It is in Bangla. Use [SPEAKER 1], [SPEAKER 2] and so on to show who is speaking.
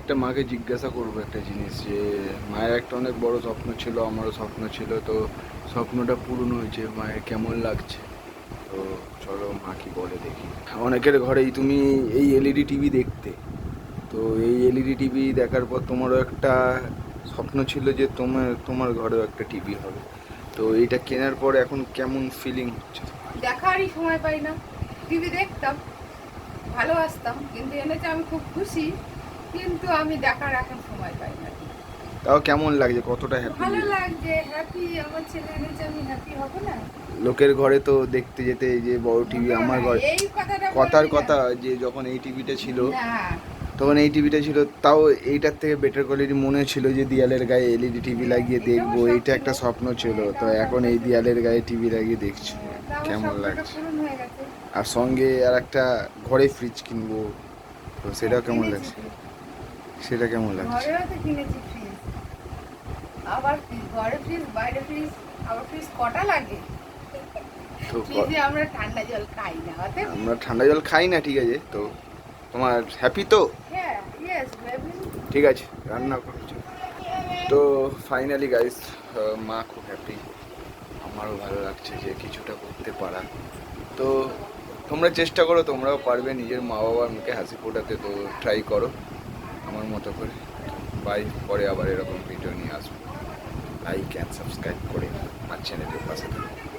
[SPEAKER 1] একটা মাকে জিজ্ঞাসা করব একটা জিনিস যে, মায়ের একটা অনেক বড় স্বপ্ন ছিল, আমারও স্বপ্ন ছিল, তো স্বপ্নটা পূরণ হয়েছে, মায়ের কেমন লাগছে? তো চলো মা কি বলে দেখি। অনেকের ঘরেই তুমি এই এলইডি টিভি দেখতে, তো এই এলইডি টিভি দেখার পর তোমারও একটা স্বপ্ন ছিল যে তোমার তোমার ঘরেও একটা টিভি হবে। তো এইটা কেনার পর এখন কেমন ফিলিং হচ্ছে?
[SPEAKER 2] দেখারই সময় পাই না। টিভি দেখতাম, ভালোবাসতাম, কিন্তু এনেছে আমি খুব খুশি। কিন্তু আমি দেখার এখন সময় পাই না।
[SPEAKER 1] তাও কেমন লাগছে? কতটা হ্যাপি
[SPEAKER 2] ভালো লাগছে হ্যাপি আমার ছেলে এনেছে আমি হ্যাপি হব না?
[SPEAKER 1] লোকের ঘরে তো দেখতে যেতে এই যে বড় টিভি আমার ঘরে কথার কথা যে যখন এই টিভিটা ছিল তখন এই টিভিটা ছিল তাও এইটার থেকে বেটার কোয়ালিটি মনে ছিল যে দেয়ালের গায়ে এলইডি টিভি লাগিয়ে দেখব এইটা একটা স্বপ্ন ছিল। তো এখন এই দেয়ালের গায়ে টিভি লাগিয়ে দেখছি কেমন লাগছে। আর সঙ্গে আর একটা ঘরে ফ্রিজ কিনবো তো সেটাও কেমন লাগছে। সেটা কেমন লাগছে?
[SPEAKER 2] ঘরেও তো কিনেছি ফ্রিজ আবার ঘরে ফ্রিজ বাইরে ফ্রিজ আবার ফ্রিজ কটা লাগে? আমরা ঠান্ডা জল খাই না
[SPEAKER 1] আমরা ঠান্ডা জল খাই না ঠিক আছে? তো তোমার হ্যাপি তো?
[SPEAKER 2] হ্যাঁ
[SPEAKER 1] ঠিক আছে রান্না করছি তো ফাইনালি গাইস মা খুব হ্যাপি আমারও ভালো লাগছে যে কিছুটা করতে পারা। তো তোমরা চেষ্টা করো তোমরাও পারবে নিজের মা বাবার মুখে হাসি ফোটাতে তো ট্রাই করো। আমার মতো করে। বাই পরে আবার এরকম ভিডিও নিয়ে আসব। লাইক অ্যান্ড সাবস্ক্রাইব করে আমার চ্যানেলের পাশে থাকো।